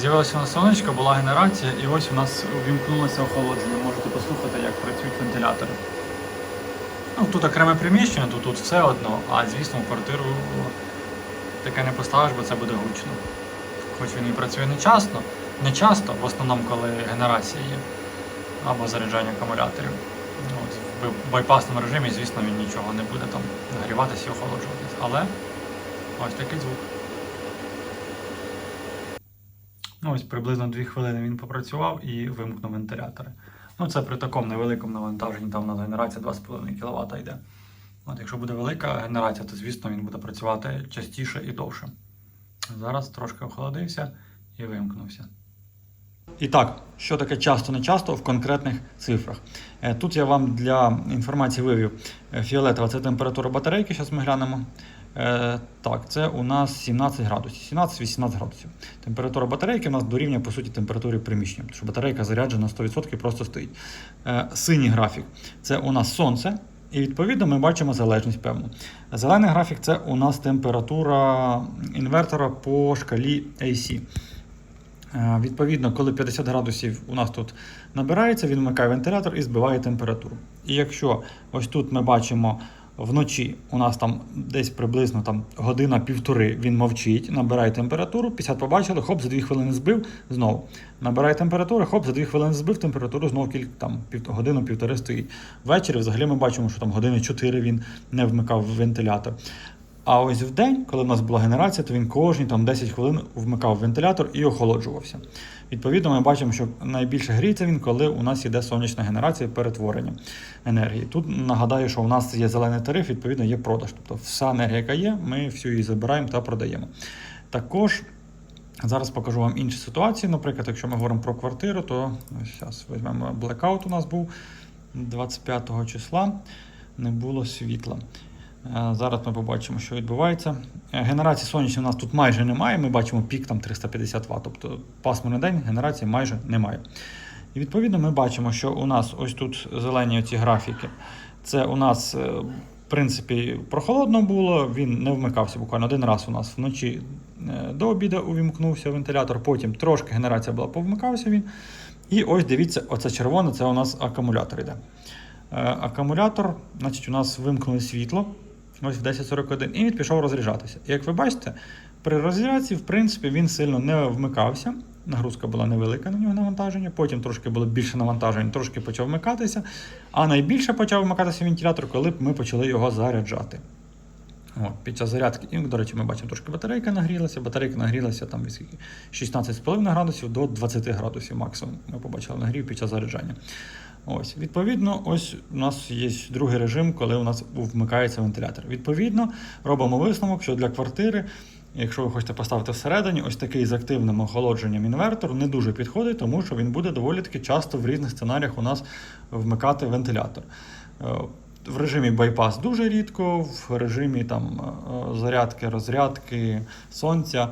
з'явилося у сонечко, була генерація, і ось у нас увімкнулося охолодження. Можете послухати, як працюють вентилятори. Ну, тут окреме приміщення, то тут все одно, а звісно, в квартиру таке не поставиш, бо це буде гучно. Хоч він і працює не часто, не часто, в основному, коли генерація є, або заряджання акумуляторів. Ну, От, в байпасному режимі, звісно, він нічого не буде там нагріватися і охолоджуватись. Але ось такий звук. Ну, ось приблизно 2 хвилини він попрацював і вимкнув вентилятори. Ну, це при такому невеликому навантаженні, там у нас генерація 2,5 кВт йде. От, якщо буде велика генерація, то звісно він буде працювати частіше і довше. Зараз трошки охолодився і вимкнувся. І так, що таке часто не часто в конкретних цифрах. Е, Тут я вам для інформації вивів е, фіолетова це температура батарейки, зараз ми глянемо. Е, Так, це у нас 17 градусів, 17-18 градусів. Температура батарейки у нас дорівнює по суті температурі приміщення, тому що батарейка заряджена 100% просто стоїть. Е, Синій графік це у нас сонце. І відповідно ми бачимо залежність певну. Зелений графік це у нас температура інвертора по шкалі AC. Е, Відповідно, коли 50 градусів у нас тут набирається, він вмикає вентилятор і збиває температуру. І якщо ось тут ми бачимо вночі, у нас там десь приблизно там година-півтори він мовчить, набирає температуру, 50 побачили, хоп, за 2 хвилини збив, знову. Набирає температуру, хоп, за 2 хвилини збив, температуру знову кілька там пів, годину-півтори стоїть. Ввечері взагалі ми бачимо, що там години 4 він не вмикав вентилятор. А ось в день, коли в нас була генерація, то він кожні там 10 хвилин вмикав вентилятор і охолоджувався. Відповідно, ми бачимо, що найбільше гріється він, коли у нас йде сонячна генерація перетворення енергії. Тут нагадаю, що у нас є зелений тариф, відповідно, є продаж. Тобто вся енергія, яка є, ми всю її забираємо та продаємо. Також зараз покажу вам інші ситуації. Наприклад, якщо ми говоримо про квартиру, то зараз візьмемо блекаут у нас був 25 числа, не було світла. Е, Зараз ми побачимо, що відбувається. Е, Генерації сонячної у нас тут майже немає. Ми бачимо пік там 350 Вт. Тобто пасмурний день генерації майже немає. І відповідно ми бачимо, що у нас ось тут зелені ці графіки. Це у нас, е, в принципі, прохолодно було, він не вмикався буквально один раз у нас вночі до обіду увімкнувся вентилятор, потім трошки генерація була, повмикався він. І ось дивіться, оце червоне, це у нас акумулятор йде. Акумулятор, значить, у нас вимкнули світло ось в 10.41 і він пішов розряджатися. І як ви бачите, при розрядці, в принципі, він сильно не вмикався. Нагрузка була невелика на нього навантаження, потім трошки було більше навантаження, трошки почав вмикатися. А найбільше почав вмикатися вентилятор, коли ми почали його заряджати. От, під час зарядки, і, до речі, ми бачимо, трошки батарейка нагрілася. Батарейка нагрілася там від 16,5 градусів до 20 градусів максимум. Ми побачили нагрів під час заряджання. Ось, відповідно, ось у нас є другий режим, коли у нас вмикається вентилятор. Відповідно, робимо висновок, що для квартири, якщо ви хочете поставити всередині, ось такий з активним охолодженням інвертор не дуже підходить, тому що він буде доволі таки часто в різних сценаріях у нас вмикати вентилятор. Е, В режимі байпас дуже рідко, в режимі там е, зарядки, розрядки, сонця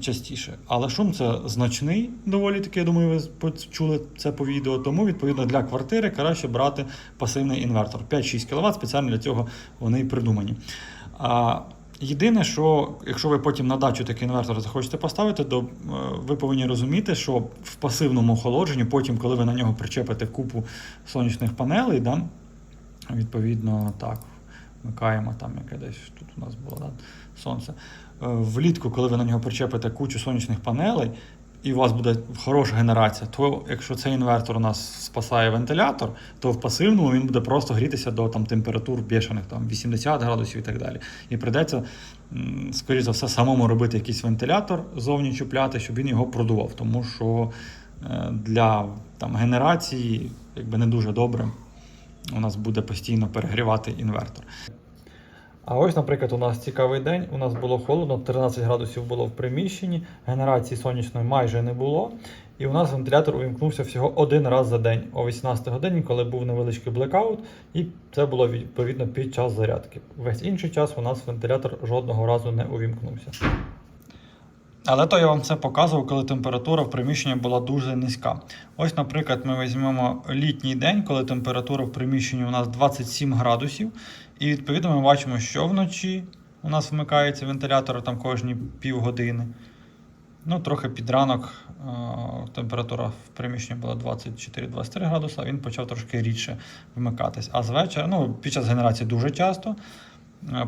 частіше. Але шум це значний, доволі таки, я думаю, ви почули це по відео. Тому, відповідно, для квартири краще брати пасивний інвертор. 5-6 кВт, спеціально для цього вони і придумані. А Єдине, що якщо ви потім на дачу такий інвертор захочете поставити, то е, ви повинні розуміти, що в пасивному охолодженні, потім, коли ви на нього причепите купу сонячних панелей, да, відповідно, так, вмикаємо там, яке десь тут у нас було да, сонце. Е, Влітку, коли ви на нього причепите кучу сонячних панелей, і у вас буде хороша генерація, то якщо цей інвертор у нас спасає вентилятор, то в пасивному він буде просто грітися до там, температур бешених, там 80 градусів і так далі. І прийдеться, скоріш за все, самому робити якийсь вентилятор зовні чіпляти, щоб він його продував. Тому що е, для там, генерації якби не дуже добре у нас буде постійно перегрівати інвертор. А ось, наприклад, у нас цікавий день. У нас було холодно, 13 градусів було в приміщенні, генерації сонячної майже не було. І у нас вентилятор увімкнувся всього один раз за день о 18 годині, коли був невеличкий блекаут, і це було відповідно під час зарядки. Весь інший час у нас вентилятор жодного разу не увімкнувся. Але то я вам це показував, коли температура в приміщенні була дуже низька. Ось, наприклад, ми візьмемо літній день, коли температура в приміщенні у нас 27 градусів. І відповідно ми бачимо, що вночі у нас вмикається вентилятор там кожні півгодини. Ну, трохи під ранок температура в приміщенні була 24-23 градуса, він почав трошки рідше вмикатись. А з вечора, ну, під час генерації дуже часто,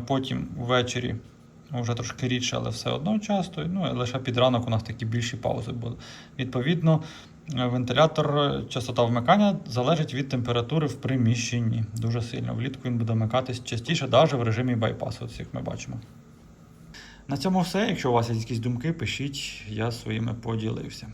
потім ввечері вже трошки рідше, але все одно часто. Ну, лише під ранок у нас такі більші паузи були. Відповідно, е, вентилятор, е, частота вмикання залежить від температури в приміщенні дуже сильно. Влітку він буде вмикатись частіше, навіть в режимі байпасу, як ми бачимо. На цьому все. Якщо у вас є якісь думки, пишіть, я своїми поділився.